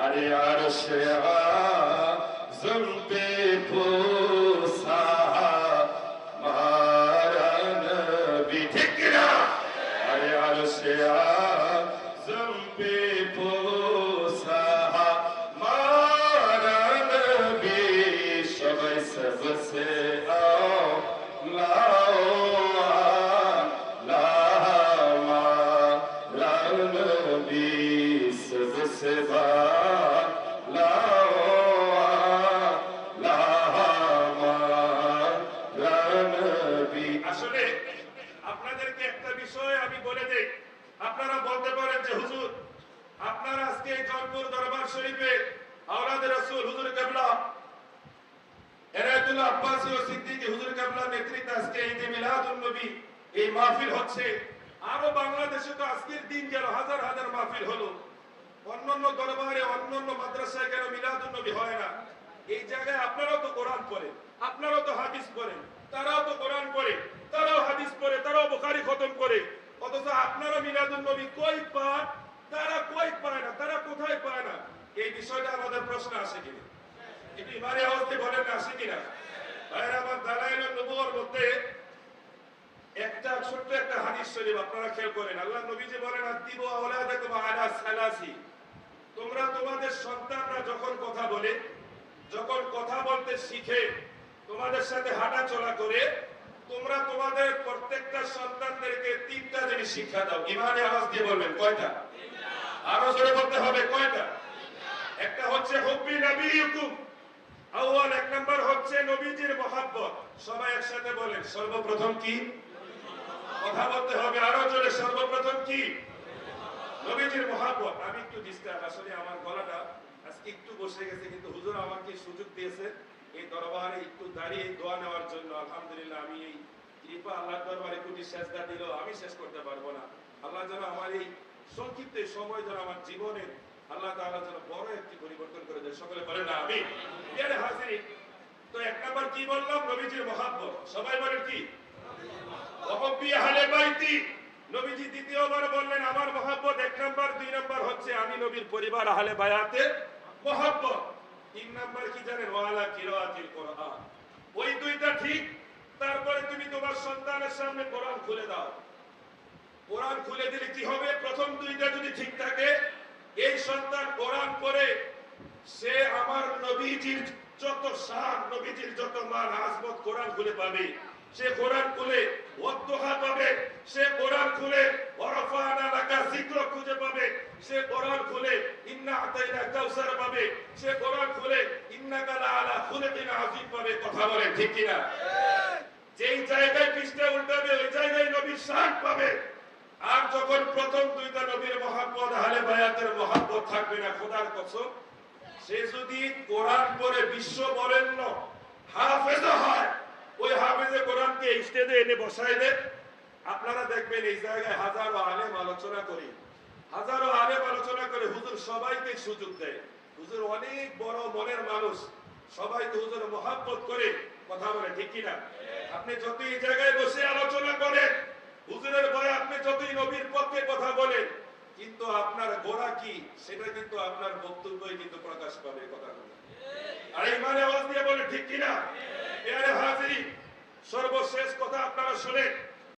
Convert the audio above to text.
আরে আর সে জম্পে পোসা মারান ঠিক না আরে আর সে জম্পে পোসা মারান বি সবাই সবসে আও লাও লামা আসলে আপনাদেরকে একটা বিষয় আমি বলে দেই। আপনারা বলতে পারেন যে, হুজুর, আপনারা আজকে জয়পুর দরবার শরীফে আওলাদ রাসূল হুজুর কেবলা, এনায়েতুল্লাহ আব্বাসী ও সিদ্দিকী হুজুর কেবলা নেতৃত্বে আজকে ঈদে মিলাদুন নবী এই মাহফিল হচ্ছে। আরও বাংলাদেশে তো আজকের দিন গেল, হাজার হাজার মাহফিল হলো। অন্যান্য দরবারে, অন্যান্য মাদ্রাসায় কেন মিলাদুন নবী হয় না? এই জায়গায় আপনারাও তো কোরআন পড়েন, আপনারাও তো হাদিস পড়েন, তারাও তো কোরআন পড়ে, তারাও হাদিস পড়ে, তারাও বুখারী খতম করে। অথচ আপনারা মিলাদুন নবী কই পান? তারা কই পায় না? তারা কোথায় পায় না? এই বিষয়টা আমাদের প্রশ্ন আসে কিনা ইমানে আওয়াজ দিয়ে বলেন আসে কিনা ভাইয়ের, আমার দালাইল মধ্যে একটা ছোট্ট একটা হাদিস শরীফ আপনারা খেয়াল করেন। আল্লাহ নবীজি বলেন আদিবু আওলাদাকুম আলা সালাসি। তোমরা তোমাদের সন্তানরা যখন কথা বলে যখন কথা বলতে শিখে তোমাদের সাথে হাঁটা চলা করে, তোমরা তোমাদের প্রত্যেকটা সন্তানদেরকে তিনটা জিনিস শিক্ষা দাও। ইমানে আওয়াজ দিয়ে বলবেন, কয়টা? আরও জোরে বলতে হবে, কয়টা? একটা হচ্ছে, হুব্বি নবীকুম। আউয়াল, এক নাম্বার হচ্ছে, নবীজির মহাব্বত। সবাই একসাথে বলেন, সর্বপ্রথম কি? কথা বলতে হবে, আরও জোরে, সর্বপ্রথম কি? নবীজির মহাব্বত। আমি একটু ডিস্টার্ব আসলে আমার গলাটা আজকে একটু বসে গেছে, কিন্তু হুজুর আমাকে সুযোগ দিয়েছে। এই দরবারে একটু দাঁড়িয়ে দোয়া নেওয়ার জন্য। আলহামদুলিল্লাহ, আমি এই কৃপা আল্লাহর দরবারে কোটি সেজদা দিল, আমি শেষ করতে পারব না। আল্লাহ যেন আমার এই সংক্ষিপ্ত সময় যেন আমার জীবনে আল্লাহ তাআলা যেন বড় একটি পরিবর্তন করে দেয়। সকলে বলেন না আমি হাজিরি তো এক নাম্বার কি বললাম? নবীজির মহাব্বত। সবাই বলেন কি? দ্বিতীয়বার বললেন, আমার মহাব্বত এক নাম্বার, দুই নাম্বার হচ্ছে আমি নবীর পরিবার আহলে বায়াতে মহাব্বত। তিন নাম্বার কি জানেন? ওয়ালা কিরাআতিল কোরআন। ওই দুইটা ঠিক, তারপরে তুমি তোমার সন্তানের সামনে কোরআন খুলে দাও। কোরআন খুলে দিলে কি হবে? প্রথম দুইটা যদি ঠিক থাকে, এই সন্তান কোরআন পড়ে, সে আমার নবীজির যত শান নবীজির যত মান আজমত কোরআন খুলে পাবে। সে কোরআন খুলে ওয়াদ্দুহা পাবে। সে কোরআন খুলে, ওয়ারাফানা লাকা যিকর খুঁজে সে কোরআন খুলে, ইন্না আতাইনা কাউসার পাবে সে কোরআন খুলে, ইন্নাকা লাআলা খুলুকিন আযীম পাবে কথা বলে, ঠিক কিনা? যেই জায়গায় পৃষ্ঠা উল্টাবে, ওই জায়গায় নবীর শান পাবে। আর যখন প্রথম দুইটা নবীর মহাব্বত, আহলে বায়াতের মহাব্বত থাকবে না, খোদার কসম, সে যদি কোরআন পড়ে বিশ্ব বরেণ্য, হাফেজ হয়, ওই হাফেজে কোরআনকে স্টেজে এনে বসায় দেন। আপনারা দেখবেন এই জায়গায় হাজারো আলেম আলোচনা করি। হাজারো আলেম আলোচনা করে হুজুর সবাইকে সুযোগ দেয়। হুজুর অনেক বড় মনের মানুষ। সবাই তো হুজুর মহাব্বত করে। কথা বলে, ঠিক কিনা আপনি যত এই জায়গায় বসে আলোচনা করেন, হুজুরের ভয়ে আপনি যতই নবীর পক্ষে কথা বলেন, কিন্তু আপনার গোড়া কি, সেটা কিন্তু আপনার বক্তব্যই কিন্তু প্রকাশ পাবে কথা বলে আর এই মানে আওয়াজ দিয়ে বলে, ঠিক কিনা সর্বশেষ কথা আপনারা শুনেন।